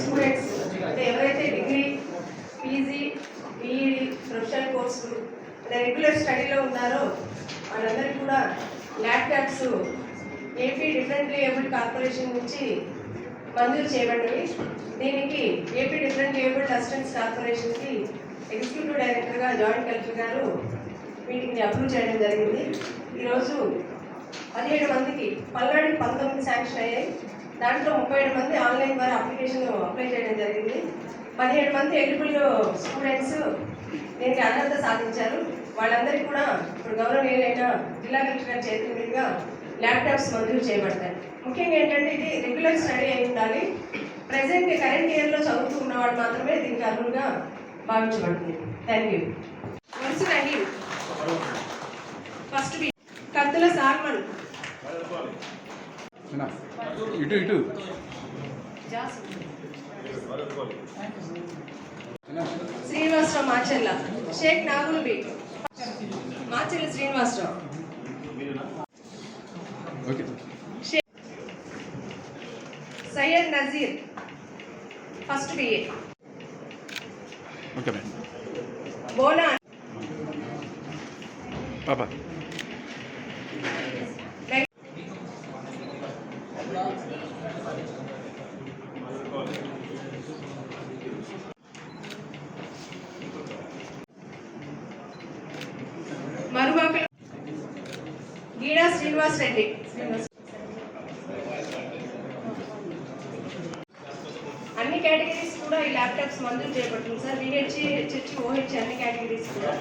Students అంటే ఎవరైతే degree PG BEd professional కోర్సులు అంటే రెగ్యులర్ స్టడీలో ఉన్నారో వాళ్ళందరికీ కూడా laptops AP differently able corporation నుంచి మంజూరు చేయబడినవి దీనికి ఏపీ డిఫరెంట్ ఏబుల్ అసిస్టెంట్స్ కార్పొరేషన్కి ఎగ్జిక్యూటివ్ డైరెక్టర్గా జాయింట్ కలెక్టర్ గారు వీటిని అప్రూవ్ చేయడం జరిగింది. ఈరోజు పదిహేడు మందికి పల్నాడుకి పంతొమ్మిది శాంక్షన్ అయ్యాయి. దాంట్లో ముప్పై ఏడు మంది ఆన్లైన్ ద్వారా అప్లికేషన్ అప్లై చేయడం జరిగింది. పదిహేడు మంది ఎలిజిబుల్ స్టూడెంట్స్ దీనికి అర్హత సాధించారు. వాళ్ళందరికీ కూడా ఇప్పుడు గౌరవనీయులైన జిల్లా కలెక్టర్ గారి చేతుల మీదుగా ల్యాప్టాప్స్ మంజూరు చేయబడతాయి. ముఖ్యంగా ఏంటంటే ఇది రెగ్యులర్ స్టడీ అయి ఉండాలి. ప్రజెంట్ కరెంట్ ఇయర్లో చదువుతూ ఉన్నవాడు మాత్రమే దీనికి అర్హులుగా భావించబడుతుంది. థ్యాంక్ యూ వరుసనండి ఫస్ట్ కత్తుల సాల్మన్ ఇటు ఇటు. Srinivasarao Machella Shaik Nagul B. Machella Srinivasarao. Syed Nazeer. First BA Bona Papa. వెంక- గీడా శ్రీనివాస్ రెడ్డి. అన్ని కేటగిరీస్ కూడా ఈ ల్యాప్టాప్స్ మంజూరు చేయబడుతుంది. సార్ విహెచ్ హెచ్హెచ్ ఓహెచ్ అన్ని కేటగిరీస్ కూడా?